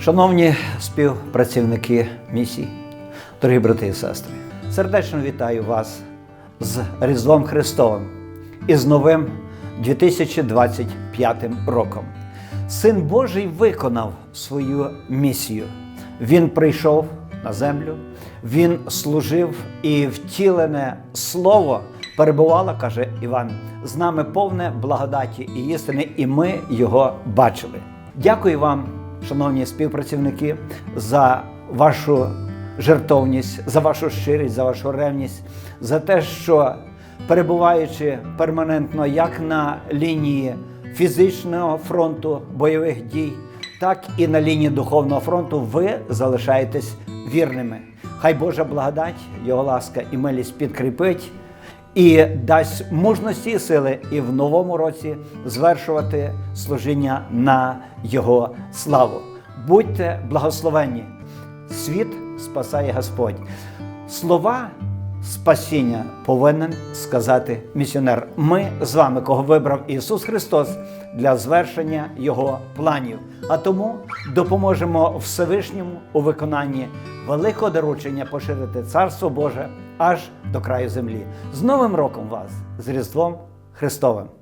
Шановні співпрацівники місії, дорогі брати і сестри, сердечно вітаю вас з Різдвом Христовим і з новим 2025 роком. Син Божий виконав свою місію. Він прийшов на землю, він служив і втілене слово перебувало, каже Іван, з нами повне благодаті і істини, і ми його бачили. Дякую вам, шановні співпрацівники, за вашу жертовність, за вашу щирість, за вашу ревність, за те, що перебуваючи перманентно як на лінії фізичного фронту бойових дій, так і на лінії духовного фронту, ви залишаєтесь вірними. Хай Божа благодать, Його ласка і милість підкріпить і дасть мужності і сили і в новому році звершувати служіння на Його славу. Будьте благословенні! Світ спасає Господь. Слова спасіння повинен сказати місіонер. Ми з вами, кого вибрав Ісус Христос для звершення Його планів. А тому допоможемо Всевишньому у виконанні великого доручення поширити Царство Боже аж до краю землі. З Новим роком вас, з Різдвом Христовим!